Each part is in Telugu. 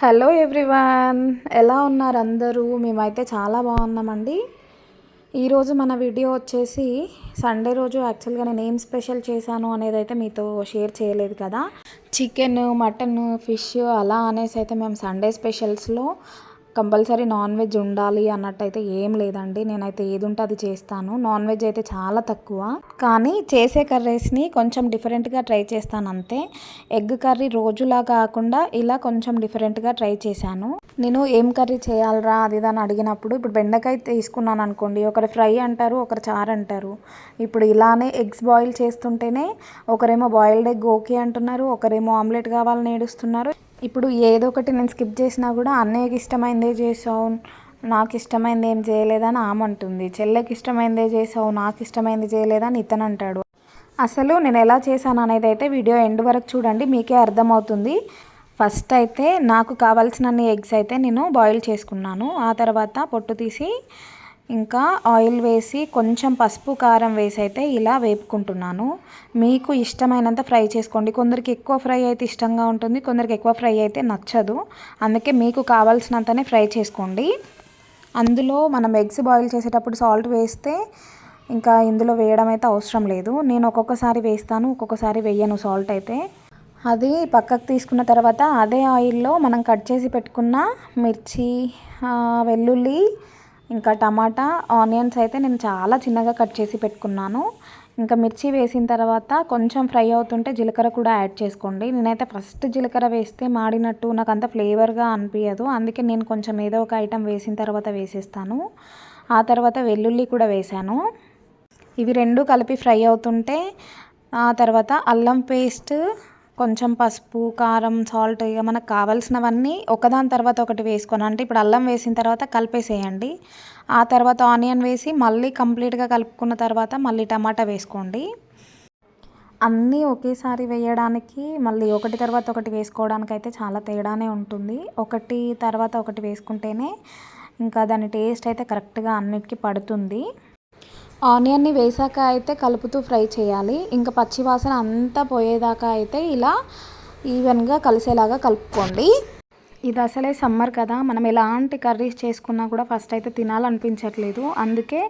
హలో ఎవ్రీవన్ ఎలా ఉన్నారు అందరూ? మేమైతే చాలా బాగున్నామండి. ఈరోజు మన వీడియో వచ్చేసి సండే రోజు యాక్చువల్గా నేను ఏం స్పెషల్ చేశాను అనేది అయితే మీతో షేర్ చేయలేదు కదా. చికెన్ మటన్ ఫిష్ అలా అనేసి అయితే మేము సండే స్పెషల్స్లో కంపల్సరీ నాన్ వెజ్ ఉండాలి అన్నట్టయితే ఏం లేదండి. నేనైతే ఏది ఉంటే అది చేస్తాను. నాన్ వెజ్ అయితే చాలా తక్కువ. కానీ చేసే కర్రీస్ని కొంచెం డిఫరెంట్గా ట్రై చేస్తాను అంతే. ఎగ్ కర్రీ రోజులా కాకుండా ఇలా కొంచెం డిఫరెంట్గా ట్రై చేశాను. నేను ఏం కర్రీ చేయాలరా అది అని అడిగినప్పుడు ఇప్పుడు బెండకాయ తీసుకున్నాను అనుకోండి. ఒకరు ఫ్రై అంటారు ఒకరు చారు అంటారు. ఇప్పుడు ఇలానే ఎగ్స్ బాయిల్ చేస్తుంటేనే ఒకరేమో బాయిల్డ్ ఎగ్ ఓకే అంటున్నారు ఒకరేమో ఆమ్లెట్ కావాలని ఏడుస్తున్నారు. ఇప్పుడు ఏదో ఒకటి నేను స్కిప్ చేసినా కూడా అన్నయ్యకి ఇష్టమైందే చేసావు నాకు ఇష్టమైంది ఏం చేయలేదని ఆమె అంటుంది. చెల్లెకి ఇష్టమైందే చేసావు నాకు ఇష్టమైంది చేయలేదని ఇతను అంటాడు. అసలు నేను ఎలా చేశాను అనేది అయితే వీడియో ఎండ్ వరకు చూడండి మీకే అర్థమవుతుంది. ఫస్ట్ అయితే నాకు కావాల్సినన్ని ఎగ్స్ అయితే నేను బాయిల్ చేసుకున్నాను. ఆ తర్వాత పొట్టు తీసి ఇంకా ఆయిల్ వేసి కొంచెం పసుపు కారం వేసి అయితే ఇలా వేపుకుంటున్నాను. మీకు ఇష్టమైనంత ఫ్రై చేసుకోండి. కొందరికి ఎక్కువ ఫ్రై అయితే ఇష్టంగా ఉంటుంది కొందరికి ఎక్కువ ఫ్రై అయితే నచ్చదు. అందుకే మీకు కావాల్సినంతనే ఫ్రై చేసుకోండి. అందులో మనం ఎగ్స్ బాయిల్ చేసేటప్పుడు సాల్ట్ వేస్తే ఇంకా ఇందులో వేయడం అయితే అవసరం లేదు. నేను ఒక్కొక్కసారి వేస్తాను ఒక్కొక్కసారి వేయను సాల్ట్ అయితే. అది పక్కకు తీసుకున్న తర్వాత అదే ఆయిల్లో మనం కట్ చేసి పెట్టుకున్న మిర్చి వెల్లుల్లి ఇంకా టమాటా ఆనియన్స్ అయితే నేను చాలా చిన్నగా కట్ చేసి పెట్టుకున్నాను. ఇంకా మిర్చి వేసిన తర్వాత కొంచెం ఫ్రై అవుతుంటే జీలకర్ర కూడా యాడ్ చేసుకోండి. నేనైతే ఫస్ట్ జీలకర్ర వేస్తే మాడినట్టు నాకు అంత ఫ్లేవర్గా అనిపించదు అందుకే నేను కొంచెం ఏదో ఒక ఐటెం వేసిన తర్వాత వేసేస్తాను. ఆ తర్వాత వెల్లుల్లి కూడా వేసాను. ఇవి రెండు కలిపి ఫ్రై అవుతుంటే ఆ తర్వాత అల్లం పేస్ట్ కొంచెం పసుపు కారం సాల్ట్ ఇక మనకు కావాల్సినవన్నీ ఒకదాని తర్వాత ఒకటి వేసుకొని. అంటే ఇప్పుడు అల్లం వేసిన తర్వాత కలిపేసేయండి. ఆ తర్వాత ఆనియన్ వేసి మళ్ళీ కంప్లీట్గా కలుపుకున్న తర్వాత మళ్ళీ టమాటా వేసుకోండి. అన్నీ ఒకేసారి వేయడానికి మళ్ళీ ఒకటి తర్వాత ఒకటి వేసుకోవడానికి అయితే చాలా తేడానే ఉంటుంది. ఒకటి తర్వాత ఒకటి వేసుకుంటేనే ఇంకా దాని టేస్ట్ అయితే కరెక్ట్గా అన్నిటికీ పడుతుంది. ఆనియన్ని వేసాక అయితే కలుపుతూ ఫ్రై చేయాలి. ఇంకా పచ్చివాసన అంతా పోయేదాకా అయితే ఇలా ఈవెన్గా కలిసేలాగా కలుపుకోండి. ఇది అసలే సమ్మర్ కదా మనం ఎలాంటి కర్రీస్ చేసుకున్నా కూడా ఫస్ట్ అయితే తినాలనిపించట్లేదు. అందుకే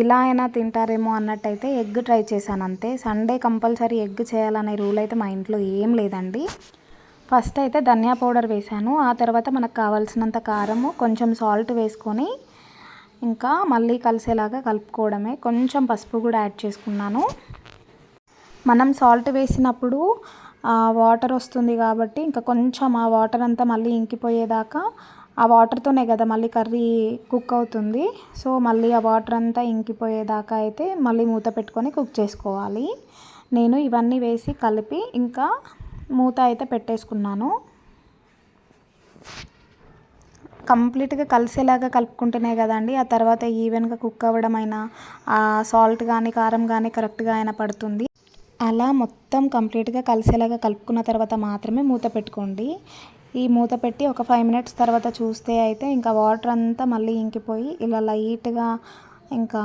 ఇలా అయినా తింటారేమో అన్నట్టయితే ఎగ్ ట్రై చేశాను అంతే. సండే కంపల్సరీ ఎగ్ చేయాలనే రూల్ అయితే మా ఇంట్లో ఏం లేదండి. ఫస్ట్ అయితే ధనియా పౌడర్ వేశాను. ఆ తర్వాత మనకు కావాల్సినంత కారము కొంచెం సాల్ట్ వేసుకొని ఇంకా మళ్ళీ కలిసేలాగా కలుపుకోవడమే. కొంచెం పసుపు కూడా యాడ్ చేసుకున్నాను. మనం సాల్ట్ వేసినప్పుడు వాటర్ వస్తుంది కాబట్టి ఇంకా కొంచెం ఆ వాటర్ అంతా మళ్ళీ ఇంకిపోయేదాకా ఆ వాటర్తోనే కదా మళ్ళీ కర్రీ కుక్ అవుతుంది. సో మళ్ళీ ఆ వాటర్ అంతా ఇంకిపోయేదాకా అయితే మళ్ళీ మూత పెట్టుకొని కుక్ చేసుకోవాలి. నేను ఇవన్నీ వేసి కలిపి ఇంకా మూత అయితే పెట్టేసుకున్నాను. కంప్లీట్గా కలిసేలాగా కలుపుకుంటేనే కదండి. ఆ తర్వాత ఈవెన్గా కుక్ అవ్వడం అయినా ఆ సాల్ట్ కానీ కారం కానీ కరెక్ట్గా అయినా పడుతుంది. అలా మొత్తం కంప్లీట్గా కలిసేలాగా కలుపుకున్న తర్వాత మాత్రమే మూత పెట్టుకోండి. ఈ మూత పెట్టి ఒక ఫైవ్ మినిట్స్ తర్వాత చూస్తే అయితే ఇంకా వాటర్ అంతా మళ్ళీ ఇంకిపోయి ఇలా లైట్గా ఇంకా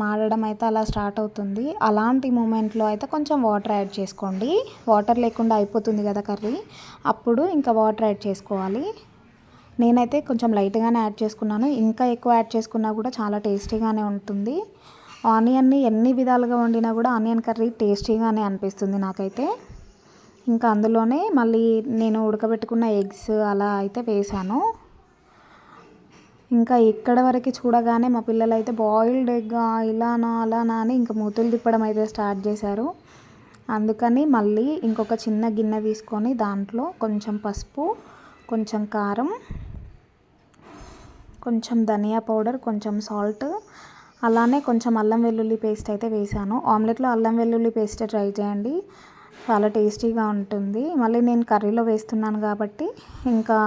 మాడడం అయితే అలా స్టార్ట్ అవుతుంది. అలాంటి మూమెంట్లో అయితే కొంచెం వాటర్ యాడ్ చేసుకోండి. వాటర్ లేకుండా అయిపోతుంది కదా కర్రీ. అప్పుడు ఇంకా వాటర్ యాడ్ చేసుకోవాలి. నేనైతే కొంచెం లైట్గానే యాడ్ చేసుకున్నాను. ఇంకా ఎక్కువ యాడ్ చేసుకున్నా కూడా చాలా టేస్టీగానే ఉంటుంది. ఆనియన్ని ఎన్ని విధాలుగా వండినా కూడా ఆనియన్ కర్రీ టేస్టీగానే అనిపిస్తుంది నాకైతే. ఇంకా అందులోనే మళ్ళీ నేను ఉడకబెట్టుకున్న ఎగ్స్ అలా అయితే వేసాను. ఇంకా ఇక్కడ వరకు చూడగానే మా పిల్లలు అయితే బాయిల్డ్ ఎగ్ ఇలానా అలానా అని ఇంకా మూతులు తిప్పడం అయితే స్టార్ట్ చేశారు. అందుకని మళ్ళీ ఇంకొక చిన్న గిన్నె తీసుకొని దాంట్లో కొంచెం పసుపు కొంచెం కారం కొంచెం ధనియా పౌడర్ కొంచెం సాల్ట్ అలానే కొంచెం అల్లం వెల్లుల్లి పేస్ట్ అయితే వేసాను. ఆమ్లెట్లో అల్లం వెల్లుల్లి పేస్ట్ ట్రై చేయండి. చాలా టేస్టీగా ఉంటుంది. మళ్ళీ నేను కర్రీలో వేస్తున్నాను కాబట్టి ఇంకా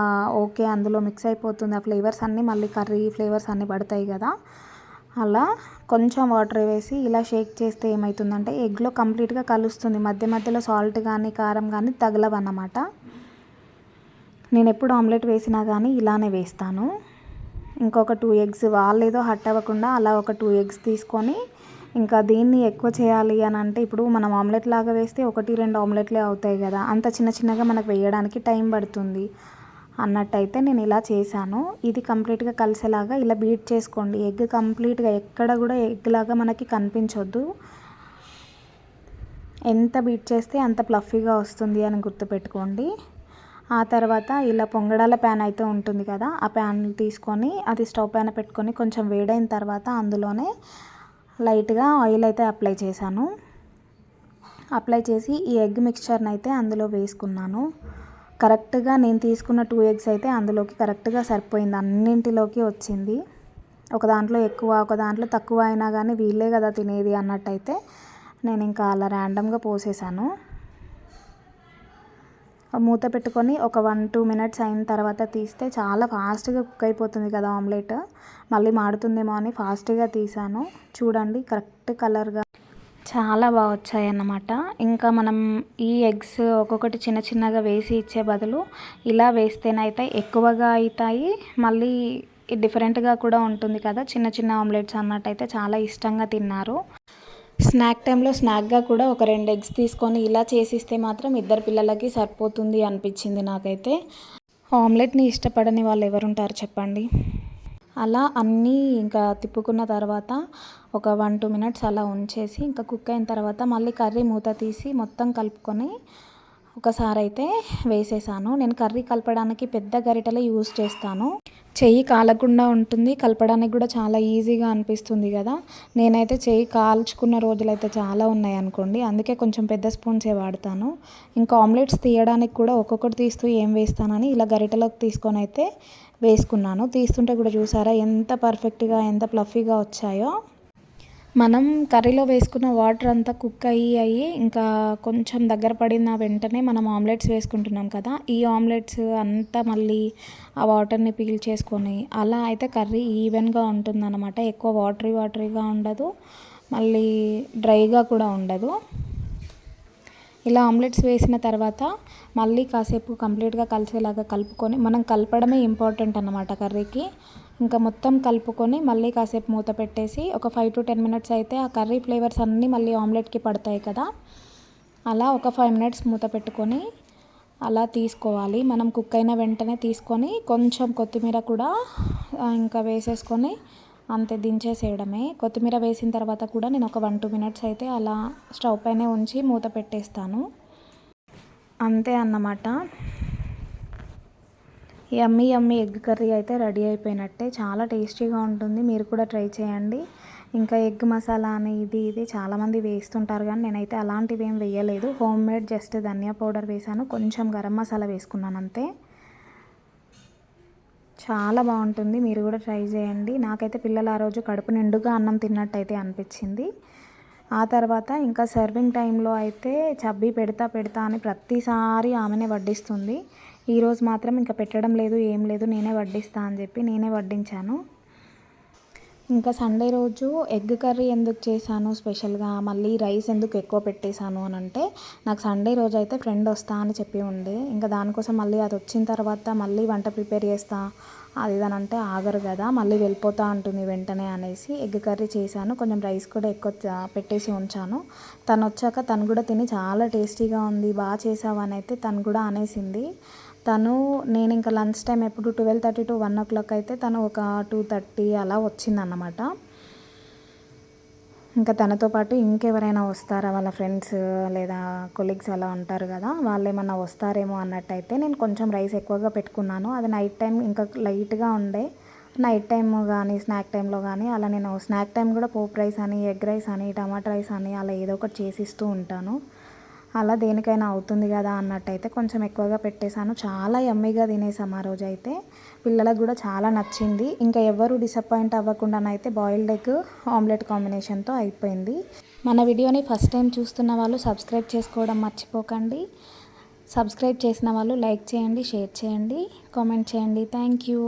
ఓకే అందులో మిక్స్ అయిపోతుంది. ఆ ఫ్లేవర్స్ అన్నీ మళ్ళీ కర్రీ ఫ్లేవర్స్ అన్నీ పడతాయి కదా. అలా కొంచెం వాటర్ వేసి ఇలా షేక్ చేస్తే ఏమవుతుందంటే ఎగ్లో కంప్లీట్గా కలుస్తుంది. మధ్య మధ్యలో సాల్ట్ కానీ కారం కానీ తగలవన్నమాట. నేను ఎప్పుడు ఆమ్లెట్ వేసినా కానీ ఇలానే వేస్తాను. ఇంకొక టూ ఎగ్స్ వాళ్ళు ఏదో హట్ అవ్వకుండా అలా ఒక టూ ఎగ్స్ తీసుకొని ఇంకా దీన్ని ఎక్కువ చేయాలి అని అంటే ఇప్పుడు మనం ఆమ్లెట్ లాగా వేస్తే ఒకటి రెండు ఆమ్లెట్లే అవుతాయి కదా. అంత చిన్న చిన్నగా మనకు వేయడానికి టైం పడుతుంది అన్నట్టయితే నేను ఇలా చేశాను. ఇది కంప్లీట్గా కలిసేలాగా ఇలా బీట్ చేసుకోండి. ఎగ్ కంప్లీట్గా ఎక్కడ కూడా ఎగ్ లాగా మనకి కనిపించొద్దు. ఎంత బీట్ చేస్తే అంత ప్లఫీగా వస్తుంది అని గుర్తుపెట్టుకోండి. ఆ తర్వాత ఇలా పొంగడాల ప్యాన్ అయితే ఉంటుంది కదా ఆ ప్యాన్ తీసుకొని అది స్టవ్ పైన పెట్టుకొని కొంచెం వేడైన తర్వాత అందులోనే లైట్గా ఆయిల్ అయితే అప్లై చేశాను. అప్లై చేసి ఈ ఎగ్ మిక్చర్ని అయితే అందులో వేసుకున్నాను. కరెక్ట్గా నేను తీసుకున్న టూ ఎగ్స్ అయితే అందులోకి కరెక్ట్గా సరిపోయింది అన్నింటిలోకి వచ్చింది. ఒక దాంట్లో ఎక్కువ ఒక దాంట్లో తక్కువ అయినా కానీ వీళ్ళే కదా తినేది అన్నట్టయితే నేను ఇంకా అలా ర్యాండమ్గా పోసేసాను మూత పెట్టుకొని ఒక వన్ టూ మినిట్స్ అయిన తర్వాత తీస్తే చాలా ఫాస్ట్గా కుక్ అయిపోతుంది కదా ఆమ్లెట్. మళ్ళీ మాడుతుందేమో అని ఫాస్ట్గా తీసాను. చూడండి కరెక్ట్ కలర్గా. చాలా బాగా వచ్చాయి అన్నమాట ఇంకా మనం ఈ ఎగ్స్ ఒక్కొక్కటి చిన్న చిన్నగా వేసి ఇచ్చే బదులు ఇలా వేస్తేనైతే ఎక్కువగా అవుతాయి మళ్ళీ డిఫరెంట్గా కూడా ఉంటుంది కదా చిన్న చిన్న ఆమ్లెట్స్ అన్నట్టయితే చాలా ఇష్టంగా తిన్నారు. స్నాక్ టైంలో స్నాక్గా కూడా ఒక రెండు ఎగ్స్ తీసుకొని ఇలా చేసిస్తే మాత్రం ఇద్దరు పిల్లలకి సరిపోతుంది అనిపించింది నాకైతే. ఆమ్లెట్ని ఇష్టపడని వాళ్ళు ఎవరుంటారు చెప్పండి? అలా అన్నీ ఇంకా తిప్పుకున్న తర్వాత ఒక వన్ టూ మినిట్స్ అలా ఉంచేసి ఇంకా కుక్ అయిన తర్వాత మళ్ళీ కర్రీ మూత తీసి మొత్తం కలుపుకొని ఒకసారి అయితే వేసేసాను. నేను కర్రీ కలపడానికి పెద్ద గరిటెలు యూజ్ చేస్తాను. చెయ్యి కాలకుండా ఉంటుంది. కలపడానికి కూడా చాలా ఈజీగా అనిపిస్తుంది కదా. నేనైతే చెయ్యి కాల్చుకున్న రోజులు అయితే చాలా ఉన్నాయి అనుకోండి. అందుకే కొంచెం పెద్ద స్పూన్సే వాడతాను. ఇంకా ఆమ్లెట్స్ తీయడానికి కూడా ఒక్కొక్కటి తీస్తూ ఏం వేస్తానని ఇలా గరిటెలోకి తీసుకొని అయితే వేసుకున్నాను. తీస్తుంటే కూడా చూసారా ఎంత పర్ఫెక్ట్గా ఎంత ప్లఫీగా వచ్చాయో. మనం కర్రీలో వేసుకున్న వాటర్ అంతా కుక్ అయ్యి అయ్యి ఇంకా కొంచెం దగ్గర పడిన వెంటనే మనం ఆమ్లెట్స్ వేసుకుంటున్నాం కదా ఈ ఆమ్లెట్స్ అంతా మళ్ళీ ఆ వాటర్ని పీల్ చేసుకొని అలా అయితే కర్రీ ఈవెన్గా ఉంటుందన్నమాట. ఎక్కువ వాటరీ వాటరీగా ఉండదు మళ్ళీ డ్రైగా కూడా ఉండదు. ఇలా ఆమ్లెట్స్ వేసిన తర్వాత మళ్ళీ కాసేపు కంప్లీట్గా కలిసేలాగా కలుపుకొని మనం కలపడమే ఇంపార్టెంట్ అన్నమాట కర్రీకి. ఇంకా మొత్తం కలుపుకొని మళ్ళీ కాసేపు మూత పెట్టేసి ఒక ఫైవ్ టు టెన్ మినిట్స్ అయితే ఆ కర్రీ ఫ్లేవర్స్ అన్నీ మళ్ళీ ఆమ్లెట్కి పడతాయి కదా. అలా ఒక ఫైవ్ మినిట్స్ మూత పెట్టుకొని అలా తీసుకోవాలి. మనం కుక్ అయిన వెంటనే తీసుకొని కొంచెం కొత్తిమీర కూడా ఇంకా వేసేసుకొని అంతే దించేసేయడమే. కొత్తిమీర వేసిన తర్వాత కూడా నేను ఒక వన్ టూ మినిట్స్ అయితే అలా స్టవ్ పైనే ఉంచి మూత పెట్టేస్తాను. అంతే అన్నమాట. యమ్మీ యమ్మీ ఎగ్ కర్రీ అయితే రెడీ అయిపోయినట్టే. చాలా టేస్టీగా ఉంటుంది. మీరు కూడా ట్రై చేయండి. ఇంకా ఎగ్ మసాలా అని ఇది ఇది చాలామంది వేస్తుంటారు కానీ నేనైతే అలాంటివి ఏం వేయలేదు. హోమ్ మేడ్ జస్ట్ ధనియా పౌడర్ వేసాను. కొంచెం గరం మసాలా వేసుకున్నాను అంతే. చాలా బాగుంటుంది. మీరు కూడా ట్రై చేయండి. నాకైతే పిల్లలు ఆ రోజు కడుపు నిండుగా అన్నం తిన్నట్టయితే అనిపించింది. ఆ తర్వాత ఇంకా సర్వింగ్ టైంలో అయితే చబ్బీ పెడతా పెడతా అని ప్రతిసారి ఆమెనే వడ్డిస్తుంది. ఈరోజు మాత్రం ఇంకా పెట్టడం లేదు ఏం లేదు నేనే వడ్డిస్తా అని చెప్పి నేనే వడ్డించాను. ఇంకా సండే రోజు ఎగ్ కర్రీ ఎందుకు చేశాను స్పెషల్గా? మళ్ళీ రైస్ ఎందుకు ఎక్కువ పెట్టేశాను అని అంటే నాకు సండే రోజు అయితే ఫ్రెండ్ వస్తా అని చెప్పి ఉండే ఇంకా దానికోసం మళ్ళీ అది వచ్చిన తర్వాత మళ్ళీ వంట ప్రిపేర్ చేస్తా అది అంటే ఆగరు కదా మళ్ళీ వెళ్ళిపోతా ఉంటుంది వెంటనే అనేసి ఎగ్ కర్రీ చేశాను. కొంచెం రైస్ కూడా ఎక్కువ పెట్టేసి ఉంచాను. తను వచ్చాక తను కూడా తిని చాలా టేస్టీగా ఉంది బాగా చేసావు అని అయితే తను కూడా అనేసింది. తను నేను ఇంకా లంచ్ టైం ఎప్పుడు twelve thirty to one o'clock అయితే తను ఒక టూ థర్టీ అలా వచ్చిందన్నమాట. ఇంకా తనతో పాటు ఇంకెవరైనా వస్తారా? వాళ్ళ ఫ్రెండ్స్ లేదా కొలీగ్స్ అలా ఉంటారు కదా వాళ్ళు ఏమన్నా వస్తారేమో అన్నట్టయితే నేను కొంచెం రైస్ ఎక్కువగా పెట్టుకున్నాను. అది నైట్ టైం ఇంకా లైట్గా ఉండే. నైట్ టైం కానీ స్నాక్ టైంలో కానీ అలా నేను స్నాక్ టైం కూడా పోప్ రైస్ అని ఎగ్ రైస్ అని టమాటా రైస్ అని అలా ఏదో ఒకటి చేసిస్తూ ఉంటాను. అలా దేనికైనా అవుతుంది కదా అన్నట్టయితే కొంచెం ఎక్కువగా పెట్టేశాను. చాలా ఎమ్మీగా తినేసాం ఆ రోజు అయితే పిల్లలకు కూడా చాలా నచ్చింది. ఇంకా ఎవరు డిసప్పాయింట్ అవ్వకుండానైతే బాయిల్డ్ ఎగ్ ఆమ్లెట్ కాంబినేషన్తో అయిపోయింది. మన వీడియోని ఫస్ట్ టైం చూస్తున్న వాళ్ళు సబ్స్క్రైబ్ చేసుకోవడం మర్చిపోకండి. సబ్స్క్రైబ్ చేసిన వాళ్ళు లైక్ చేయండి షేర్ చేయండి కామెంట్ చేయండి. Thank you